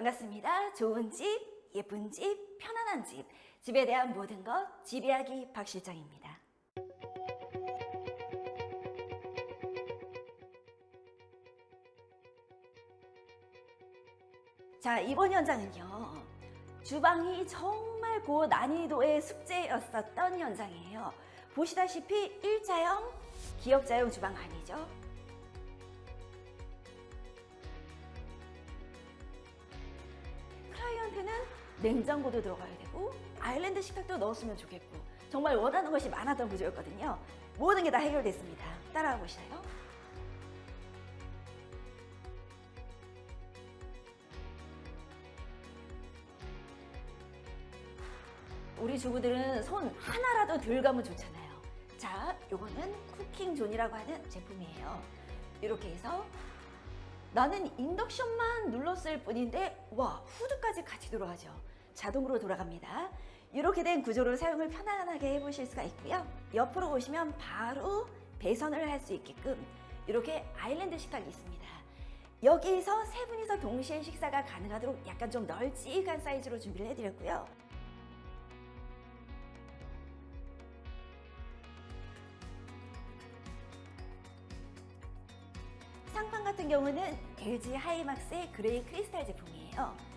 반갑습니다. 좋은 집, 예쁜 집, 편안한 집, 집에 대한 모든 것, 집 이야기 박 실장입니다. 자, 이번 현장은요. 주방이 정말 고난이도의 숙제였었던 현장이에요. 보시다시피 일자형, 기역자형 주방 아니죠? 냉장고도 들어가야 되고 아일랜드 식탁도 넣었으면 좋겠고 정말 원하는 것이 많았던 구조였거든요. 모든 게 다 해결됐습니다. 따라와 보시나요? 우리 주부들은 손 하나라도 덜 가면 좋잖아요. 자, 요거는 쿠킹 존이라고 하는 제품이에요. 이렇게 해서 나는 인덕션만 눌렀을 뿐인데 와 후드까지 같이 들어가죠. 자동으로 돌아갑니다. 이렇게 된 구조를 사용을 편안하게 해보실 수가 있고요. 옆으로 보시면 바로 배선을 할 수 있게끔 이렇게 아일랜드 식탁이 있습니다. 여기서 세 분이서 동시에 식사가 가능하도록 약간 좀 널찍한 사이즈로 준비를 해드렸고요. 상판 같은 경우는 LG 하이막스의 그레이 크리스탈 제품이에요.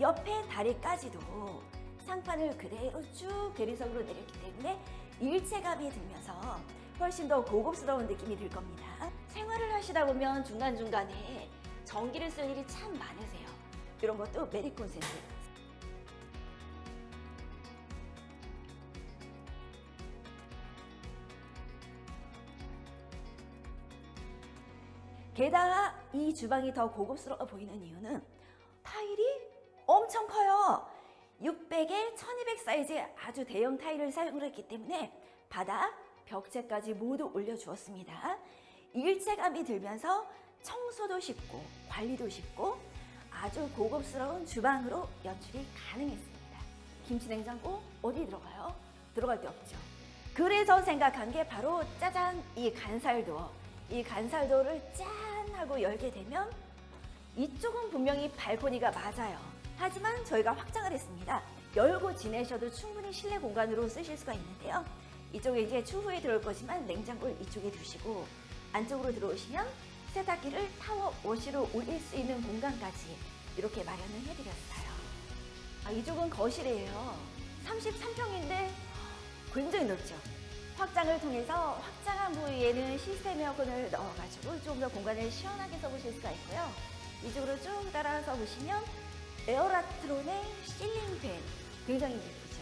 옆에 다리까지도 상판을 그대로 쭉 대리석으로 내렸기 때문에 일체감이 들면서 훨씬 더 고급스러운 느낌이 들 겁니다. 생활을 하시다 보면 중간중간에 전기를 쓸 일이 참 많으세요. 이런 것도 메리 콘센트. 게다가 이 주방이 더 고급스러워 보이는 이유는 엄청 커요. 600에 1200 사이즈의 아주 대형 타일을 사용을 했기 때문에 바닥, 벽체까지 모두 올려주었습니다. 일체감이 들면서 청소도 쉽고 관리도 쉽고 아주 고급스러운 주방으로 연출이 가능했습니다. 김치냉장고 어디 들어가요? 들어갈 데 없죠. 그래서 생각한 게 바로 짜잔 이 간살도 이 간살도를 짠 하고 열게 되면 이쪽은 분명히 발코니가 맞아요. 하지만 저희가 확장을 했습니다. 열고 지내셔도 충분히 실내 공간으로 쓰실 수가 있는데요. 이쪽에 이제 추후에 들어올 거지만 냉장고를 이쪽에 두시고 안쪽으로 들어오시면 세탁기를 타워 워시로 올릴 수 있는 공간까지 이렇게 마련을 해드렸어요. 아, 이쪽은 거실이에요. 33평인데 굉장히 넓죠. 확장을 통해서 확장한 부위에는 시스템 에어컨을 넣어가지고 좀 더 공간을 시원하게 써보실 수가 있고요. 이쪽으로 쭉 따라서 보시면 에어라트론의 실링팬 굉장히 예쁘죠.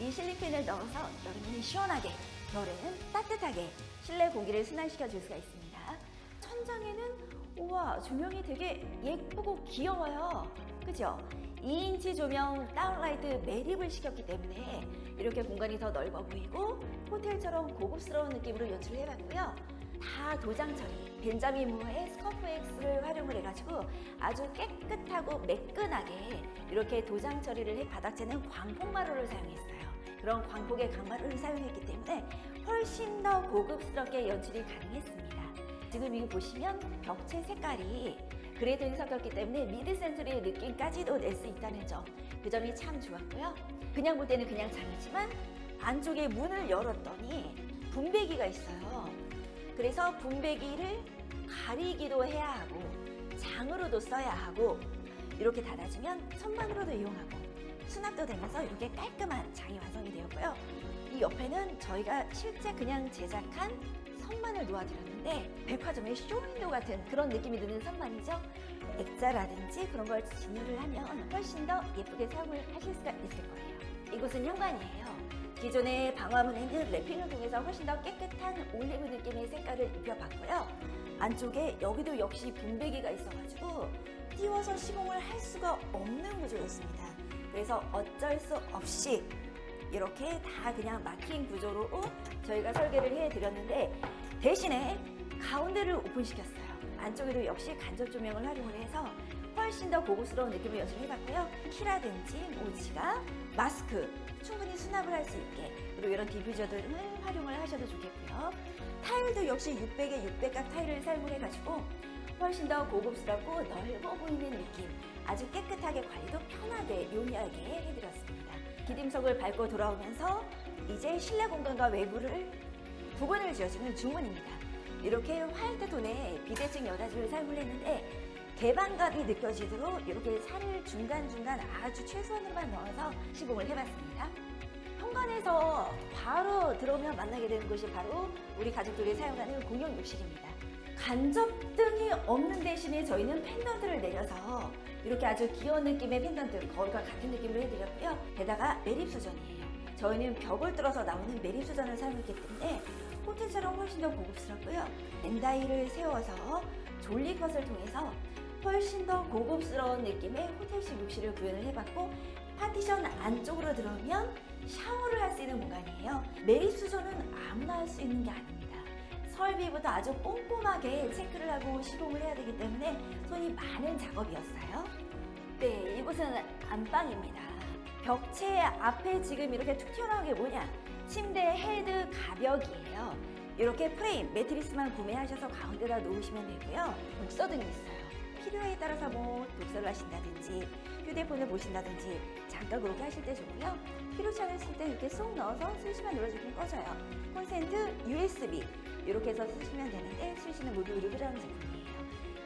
이 실링팬을 넣어서 여름에는 시원하게, 겨울에는 따뜻하게 실내 공기를 순환시켜 줄 수가 있습니다. 천장에는 우와 조명이 되게 예쁘고 귀여워요. 그죠? 2인치 조명 다운라이트 매립을 시켰기 때문에 이렇게 공간이 더 넓어 보이고 호텔처럼 고급스러운 느낌으로 연출을 해봤고요. 다 도장 처리, 벤자민 무어의 스커프 X를 활용을 해가지고 아주 깨끗하고 매끈하게 이렇게 도장 처리를 해 바닥재는 광폭마루를 사용했어요. 그런 광폭의 강마루를 사용했기 때문에 훨씬 더 고급스럽게 연출이 가능했습니다. 지금 이거 보시면 벽체 색깔이 그레이드를 섞였기 때문에 미드 센트리의 느낌까지도 낼 수 있다는 점. 그 점이 참 좋았고요. 그냥 볼 때는 그냥 장이지만 안쪽에 문을 열었더니 분배기가 있어요. 그래서 분배기를 가리기도 해야 하고 장으로도 써야 하고 이렇게 닫아주면 손만으로도 이용하고 수납도 되면서 이렇게 깔끔한 장이 완성이 되었고요. 이 옆에는 저희가 실제 그냥 제작한 선반을 놓아드렸는데 백화점의 쇼윈도 같은 그런 느낌이 드는 선반이죠. 액자라든지 그런 걸 진열을 하면 훨씬 더 예쁘게 사용을 하실 수가 있을 거예요. 이곳은 현관이에요. 기존의 방화문에는 랩핑을 통해서 훨씬 더 깨끗한 올리브 느낌의 색깔을 입혀봤고요. 안쪽에 여기도 역시 분배기가 있어가지고 띄워서 시공을 할 수가 없는 구조였습니다. 그래서 어쩔 수 없이 이렇게 다 그냥 막힌 구조로 저희가 설계를 해드렸는데 대신에 가운데를 오픈시켰어요. 안쪽에도 역시 간접 조명을 활용을 해서 훨씬 더 고급스러운 느낌을 연출해봤고요. 키라든지 모지가 마스크 충분히 수납을 할 수 있게 그리고 이런 디퓨저들을 활용을 하셔도 좋겠고요. 타일도 역시 600에 600각 타일을 사용을 해가지고 훨씬 더 고급스럽고 넓어 보이는 느낌 아주 깨끗하게 관리도 편하게 용이하게 해드렸습니다. 기dim석을 밟고 돌아오면서 이제 실내 공간과 외부를 구분을 지어주는 중문입니다. 이렇게 화이트 톤의 비대칭 여닫이를 사용을 했는데 개방감이 느껴지도록 이렇게 살을 중간중간 아주 최소한으로만 넣어서 시공을 해봤습니다. 현관에서 바로 들어오면 만나게 되는 곳이 바로 우리 가족들이 사용하는 공용 욕실입니다. 간접등이 없는 대신에 저희는 펜던트를 내려서 이렇게 아주 귀여운 느낌의 펜던트, 거울과 같은 느낌으로 해드렸고요. 게다가 매립수전이에요. 저희는 벽을 뚫어서 나오는 매립수전을 사용했기 때문에 호텔처럼 훨씬 더 고급스럽고요. 엔다이를 세워서 졸리컷을 통해서 훨씬 더 고급스러운 느낌의 호텔식 욕실을 구현을 해봤고 파티션 안쪽으로 들어오면 샤워를 할 수 있는 공간이에요. 매립 수전은 아무나 할 수 있는 게 아닙니다. 설비부터 아주 꼼꼼하게 체크를 하고 시공을 해야 되기 때문에 손이 많은 작업이었어요. 네, 이곳은 안방입니다. 벽체 앞에 지금 이렇게 툭 튀어나온 게 뭐냐? 침대 헤드 가벽이에요. 이렇게 프레임, 매트리스만 구매하셔서 가운데다 놓으시면 되고요. 독서등이 있어요. 필요에 따라서 뭐 독서를 하신다든지 휴대폰을 보신다든지 잠깐 그렇게 하실 때 좋고요. 필요치 않으실 때 이렇게 쏙 넣어서 스위치만 눌러주면 꺼져요. 콘센트, USB 이렇게 해서 쓰시면 되는데 스위치는 모두 루브라는 제품이에요.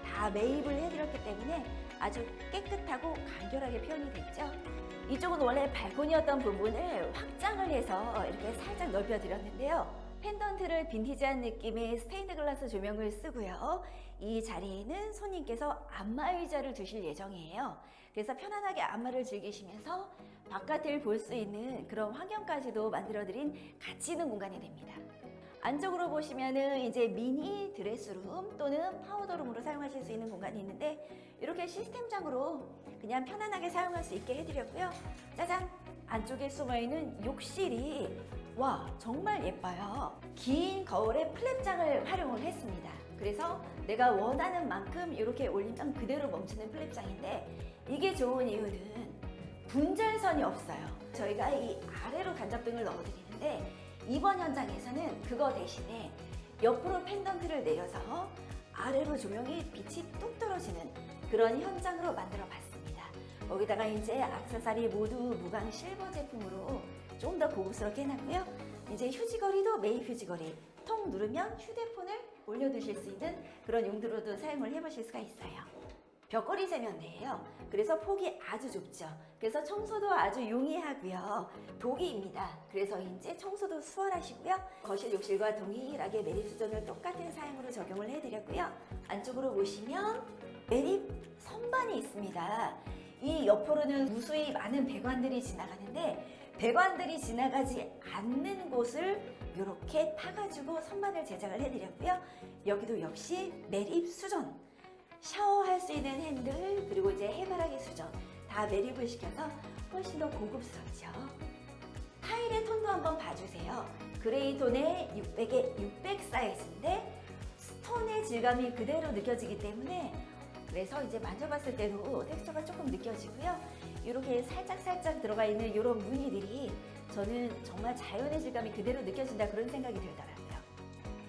다 매입을 해드렸기 때문에 아주 깨끗하고 간결하게 표현이 됐죠. 이쪽은 원래 발코니였던 부분을 확장을 해서 이렇게 살짝 넓혀드렸는데요. 펜던트를 빈티지한 느낌의 스테인드 글라스 조명을 쓰고요. 이 자리에는 손님께서 안마 의자를 두실 예정이에요. 그래서 편안하게 안마를 즐기시면서 바깥을 볼 수 있는 그런 환경까지도 만들어드린 가치 있는 공간이 됩니다. 안쪽으로 보시면은 이제 미니 드레스룸 또는 파우더룸으로 사용하실 수 있는 공간이 있는데 이렇게 시스템장으로 그냥 편안하게 사용할 수 있게 해드렸고요. 짜잔! 안쪽에 숨어있는 욕실이 와 정말 예뻐요. 긴 거울에 플랩장을 활용을 했습니다. 그래서 내가 원하는 만큼 이렇게 올리면 그대로 멈추는 플랩장인데 이게 좋은 이유는 분절선이 없어요. 저희가 이 아래로 간접등을 넣어드리는데 이번 현장에서는 그거 대신에 옆으로 펜던트를 내려서 아래로 조명이 빛이 뚝 떨어지는 그런 현장으로 만들어 봤습니다. 거기다가 이제 악세사리 모두 무광 실버 제품으로 좀 더 고급스럽게 해놨고요. 이제 휴지거리도 매입 휴지거리. 통 누르면 휴대폰을 올려두실 수 있는 그런 용도로도 사용을 해보실 수가 있어요. 벽걸이 세면대예요. 그래서 폭이 아주 좁죠. 그래서 청소도 아주 용이하고요. 독이입니다. 그래서 이제 청소도 수월하시고요. 거실 욕실과 동일하게 매립 수전을 똑같은 사양으로 적용을 해드렸고요. 안쪽으로 보시면 매립 선반이 있습니다. 이 옆으로는 무수히 많은 배관들이 지나가는데 배관들이 지나가지 않는 곳을 이렇게 파가지고 선반을 제작을 해드렸고요. 여기도 역시 매립 수전. 샤워할 수 있는 핸들 그리고 이제 해바라기 수전 다 매립을 시켜서 훨씬 더 고급스럽죠. 타일의 톤도 한번 봐주세요. 그레이 톤의 600에 600 사이즈인데 스톤의 질감이 그대로 느껴지기 때문에 그래서 이제 만져봤을 때도 텍스처가 조금 느껴지고요. 이렇게 살짝살짝 들어가 있는 이런 무늬들이 저는 정말 자연의 질감이 그대로 느껴진다 그런 생각이 들더라고요.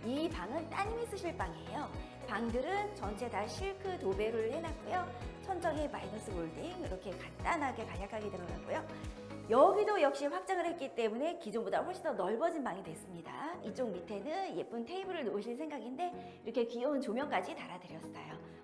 이 방은 따님이 쓰실 방이에요. 방들은 전체 다 실크 도배를 해놨고요. 천정에 마이너스 몰딩 이렇게 간단하게 간략하게 들어가고요. 여기도 역시 확장을 했기 때문에 기존보다 훨씬 더 넓어진 방이 됐습니다. 이쪽 밑에는 예쁜 테이블을 놓으실 생각인데 이렇게 귀여운 조명까지 달아드렸어요.